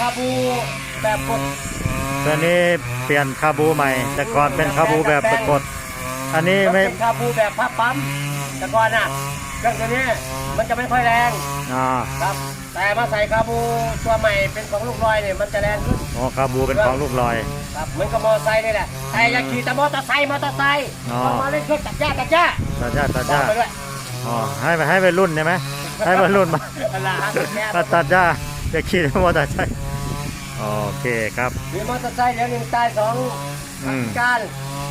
คาบูแบบกดตัวนี้เปลี่ยนคาบูใหม่ แต่ก่อนเป็นคาบูแบบกด อันนี้มันไม่เป็นคาบูแบบพับปั๊มแต่ก่อนน่ะเครื่องตัวนี้มันจะไม่ค่อยแรงอ่าครับ แต่มาใส่คาบูตัวใหม่เป็นของลูกลอยเนี่ยมันจะแรงขึ้นอ๋อคาบูเป็นของลูกลอย ครับเหมือนกับมอเตอร์ไซค์นี่แหละแต่อย่าขี่แต่มอเตอร์ไซค์มอเตอร์ไซค์อ๋อเอามาเล่นเครื่องตัดหญ้าตัดหญ้าตาจ้าตาบอจ้ากไปด้วยอ๋อให้ไปให้ไปรุ่นใช่ไหมให้ไปรุ่นมา เวลาตัดหญ้าถ้าตัดจ้า จะขี่มอเตอร์ไซค์โอเคครับ มีมอเตอร์ไซค์เดี๋ยวหนึ่งตายสองอืม การ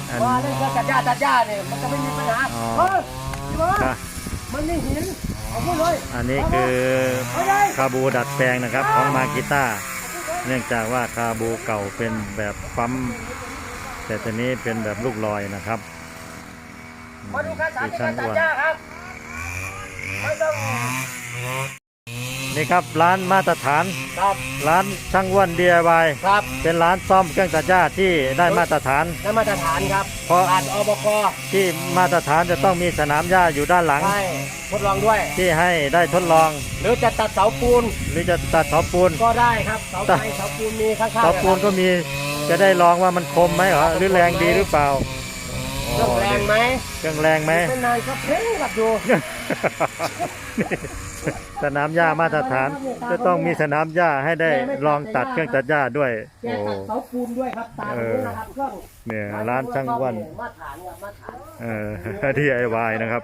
อันพอเล่นเครื่องตัดหญ้าตัดหญ้าเนี่ยมันจะไม่มีปัญหาอ๋อ เฮ้ยพี่บอสครับมันไม่หินเอาพูดเลยอันนี้คือคาบูดัดแปลงนะครับของมากิต้า เนื่องจากว่าคาบูเก่าเป็นแบบปั๊มแต่ตัวนี้เป็นแบบลูกลอยนะครับมาดูการสาที่ธิตช่าการงตัดอ้วนหญ้าครับไม่ต้อง นี่ครับร้านมาตรฐาน ครับร้านช่างอ้วน DIY ครับเป็นร้านซ่อมเครื่องตัดหญ้าที่ได้มาตรฐานนั่นมาตรฐานครับเพราะ ผ่านอบกที่มาตรฐานจะต้องมีสนามหญ้าอยู่ด้านหลัง ใช่ทดลองด้วย ที่ให้ได้ทดลอง หรือจะตัดเสาปูนหรือจะตัดเสาปูนก็ได้ครับเสาไฟเสาปูนมีข้างๆเสาปูนก็มีจะได้ลองว่ามันคมไหมเหรอหรือแรงดีหรือเปล่าเครื่องแรง ไหมเครื่องแรงไหมไม่นานก็เพ่งกับดูสนามหญ้ามาตรฐาน จะต้องมีสนามหญ้าให้ได้ลองตัดเครื่องตัดหญ้าด้วยแกโอ้ตัดเสาปูนด้วยครับตามนี้นะครับเครื่องเนี่ยร้านช่างอ้วันมาตรฐานครับมาตรฐานเอ่อ DIY นะครับ